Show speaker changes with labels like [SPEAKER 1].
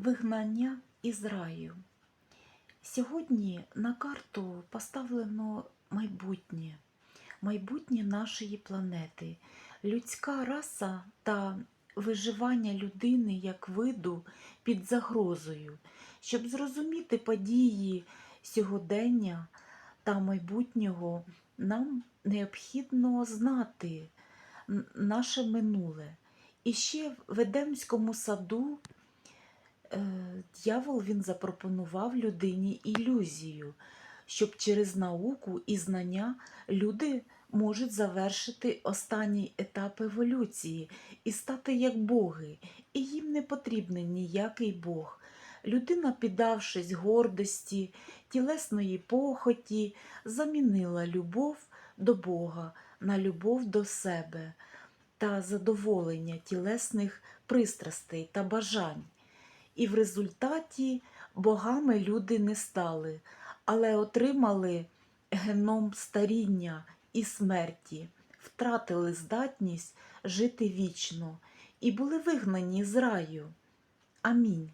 [SPEAKER 1] Вигнання із раю. Сьогодні на карту поставлено майбутнє, майбутнє нашої планети, людська раса та виживання людини як виду під загрозою. Щоб зрозуміти події сьогодення та майбутнього, нам необхідно знати наше минуле. І ще в Едемському саду дьявол він запропонував людині ілюзію, щоб через науку і знання люди можуть завершити останній етап еволюції і стати як боги, і їм не потрібен ніякий Бог. Людина, піддавшись гордості, тілесної похоті, замінила любов до Бога на любов до себе та задоволення тілесних пристрастей та бажань. І в результаті богами люди не стали, але отримали геном старіння і смерті, втратили здатність жити вічно і були вигнані з раю. Амінь.